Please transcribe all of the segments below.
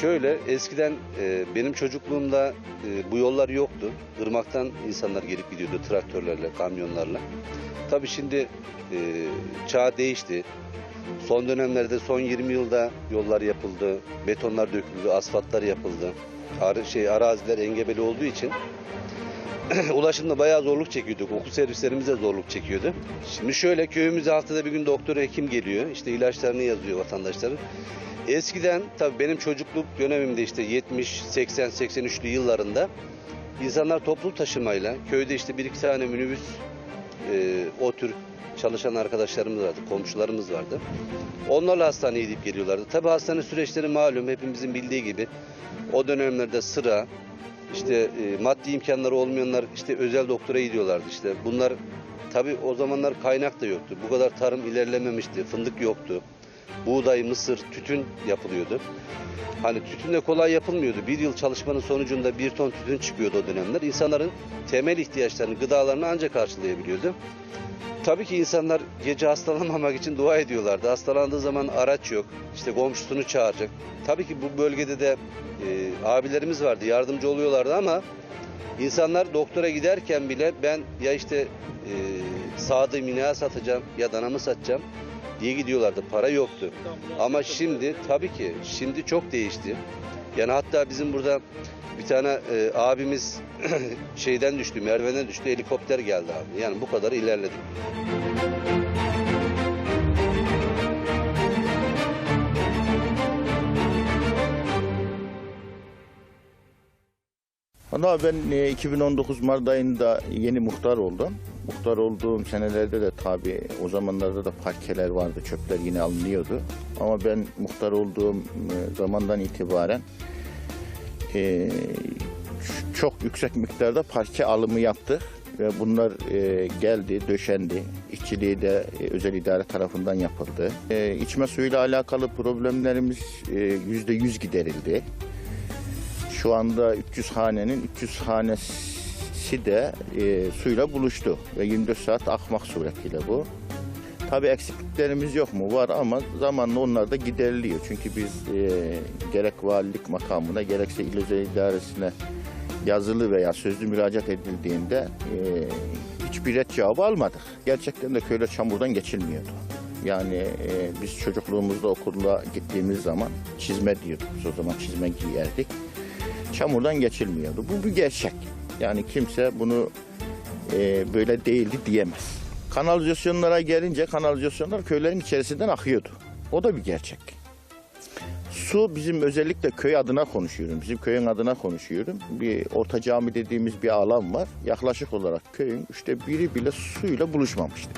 Şöyle eskiden e, benim çocukluğumda e, bu yollar yoktu. Irmaktan insanlar gelip gidiyordu traktörlerle, kamyonlarla. Tabii şimdi e, çağ değişti. Son dönemlerde son 20 yılda yollar yapıldı, betonlar döküldü, asfaltlar yapıldı. Ar- şey araziler engebeli olduğu için ulaşımda bayağı zorluk çekiyorduk. Okul servislerimiz de zorluk çekiyordu. Şimdi şöyle köyümüze haftada bir gün doktor hekim geliyor. İşte ilaçlarını yazıyor vatandaşların. Eskiden tabii benim çocukluk dönemimde işte 70, 80, 83'lü yıllarında insanlar toplu taşımayla köyde işte bir iki tane minibüs e, o tür çalışan arkadaşlarımız vardı, komşularımız vardı. Onlarla hastaneye gidip geliyorlardı. Tabii hastane süreçleri malum hepimizin bildiği gibi. O dönemlerde sıra, işte e, maddi imkanları olmayanlar işte özel doktora gidiyorlardı işte. Bunlar tabii o zamanlar kaynak da yoktu. Bu kadar tarım ilerlememişti. Fındık yoktu. Buğday, mısır, tütün yapılıyordu. Hani tütün de kolay yapılmıyordu. Bir yıl çalışmanın sonucunda bir ton tütün çıkıyordu o dönemler. İnsanların temel ihtiyaçlarını, gıdalarını ancak karşılayabiliyordu. Tabii ki insanlar gece hastalanmamak için dua ediyorlardı. Hastalandığı zaman araç yok. İşte komşusunu çağıracak. Tabii ki bu bölgede de e, abilerimiz vardı. Yardımcı oluyorlardı ama insanlar doktora giderken bile ben ya işte e, sağdığım ineği satacağım ya danamı satacağım diye gidiyorlardı. Para yoktu. Ama şimdi tabii ki şimdi çok değişti. Yani hatta bizim burada bir tane e, abimiz şeyden düştü, merdivenden düştü, helikopter geldi abi. Yani bu kadar ilerledik. Valla ben e, 2019 Mart ayında yeni muhtar oldum. Muhtar olduğum senelerde de tabii o zamanlarda da parkeler vardı, çöpler yine alınıyordu. Ama ben muhtar olduğum e, zamandan itibaren e, çok yüksek miktarda parke alımı yaptık. Ve bunlar e, geldi, döşendi. İşçiliği de e, özel idare tarafından yapıldı. E, içme suyuyla alakalı problemlerimiz e, yüzde yüz giderildi. Şu anda 300 hanenin 300 hanesi de e, suyla buluştu ve 24 saat akmak suretiyle bu. Tabii eksikliklerimiz yok mu? Var ama zamanla onlar da gideriliyor. Çünkü biz e, gerek valilik makamına gerekse il idaresine yazılı veya sözlü müracaat edildiğinde e, hiçbir ret cevabı almadık. Gerçekten de köyler çamurdan geçilmiyordu. Yani e, biz çocukluğumuzda okula gittiğimiz zaman çizme diyorduk. O zaman çizme giyerdik çamurdan geçilmiyordu. Bu bir gerçek. Yani kimse bunu e, böyle değildi diyemez. Kanalizasyonlara gelince kanalizasyonlar köylerin içerisinden akıyordu. O da bir gerçek. Su bizim özellikle köy adına konuşuyorum. Bizim köyün adına konuşuyorum. Bir orta cami dediğimiz bir alan var. Yaklaşık olarak köyün üçte biri bile suyla buluşmamıştı.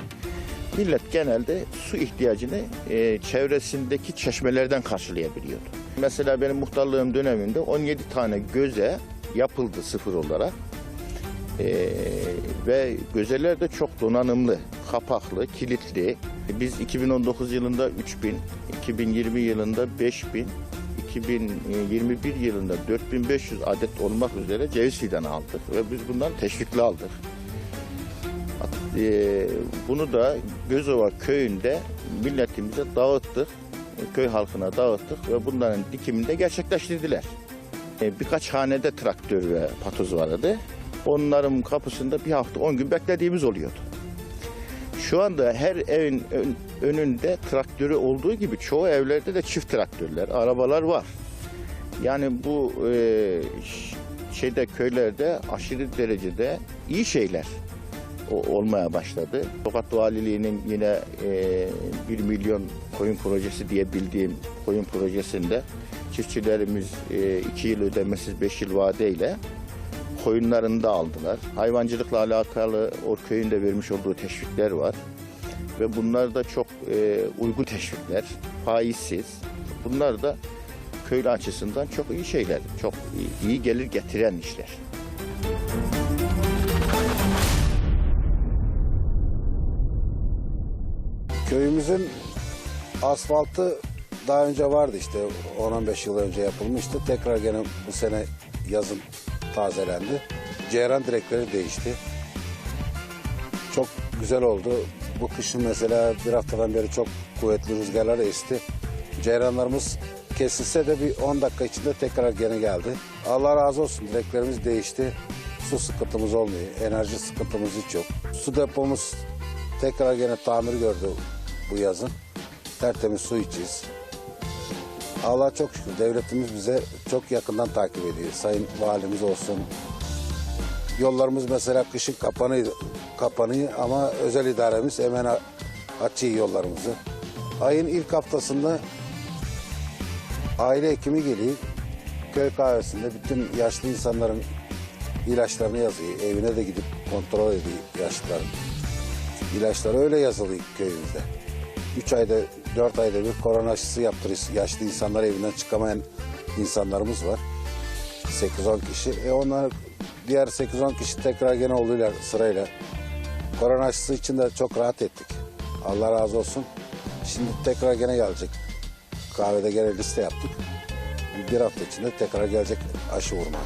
Millet genelde su ihtiyacını e, çevresindeki çeşmelerden karşılayabiliyordu. Mesela benim muhtarlığım döneminde 17 tane göze yapıldı sıfır olarak. E, ve gözeler de çok donanımlı, kapaklı, kilitli. Biz 2019 yılında 3000, 2020 yılında 5000, 2021 yılında 4500 adet olmak üzere ceviz fidanı aldık ve biz bundan teşvikli aldık. Ee, bunu da Gözova köyünde milletimize dağıttık. Köy halkına dağıttık ve bunların dikimini de gerçekleştirdiler. Ee, birkaç hanede traktör ve patoz vardı. Onların kapısında bir hafta 10 gün beklediğimiz oluyordu. Şu anda her evin ön- önünde traktörü olduğu gibi çoğu evlerde de çift traktörler, arabalar var. Yani bu e, şeyde köylerde aşırı derecede iyi şeyler olmaya başladı. Tokat Valiliği'nin yine e, 1 milyon koyun projesi diye bildiğim koyun projesinde çiftçilerimiz 2 yıl ödemesiz 5 yıl vadeyle koyunlarını da aldılar. Hayvancılıkla alakalı o köyün de vermiş olduğu teşvikler var. Ve bunlar da çok e, uygun teşvikler, faizsiz. Bunlar da köylü açısından çok iyi şeyler, çok iyi, iyi gelir getiren işler. Köyümüzün asfaltı daha önce vardı işte 10-15 yıl önce yapılmıştı. Tekrar gene bu sene yazın tazelendi. Ceyran direkleri değişti. Çok güzel oldu. Bu kışın mesela bir haftadan beri çok kuvvetli rüzgarlar esti. Ceyranlarımız kesilse de bir 10 dakika içinde tekrar gene geldi. Allah razı olsun dileklerimiz değişti. Su sıkıntımız olmuyor. Enerji sıkıntımız hiç yok. Su depomuz tekrar gene tamir gördü bu yazın. Tertemiz su içiyiz. Allah çok şükür devletimiz bize çok yakından takip ediyor. Sayın valimiz olsun. Yollarımız mesela kışın kapanıyor, kapanıyor ama özel idaremiz hemen açıyor yollarımızı. Ayın ilk haftasında aile hekimi geliyor. Köy kahvesinde bütün yaşlı insanların ilaçlarını yazıyor. Evine de gidip kontrol ediyor yaşlıların. İlaçları öyle yazılıyor köyümüzde. 3 ayda 4 ayda bir korona aşısı yaptırırız. Yaşlı insanlar evinden çıkamayan insanlarımız var. 8-10 kişi. E onlar diğer 8-10 kişi tekrar gene oluyorlar sırayla. Korona aşısı için de çok rahat ettik. Allah razı olsun. Şimdi tekrar gene gelecek. Kahvede gene liste yaptık. Bir hafta içinde tekrar gelecek aşı vurma.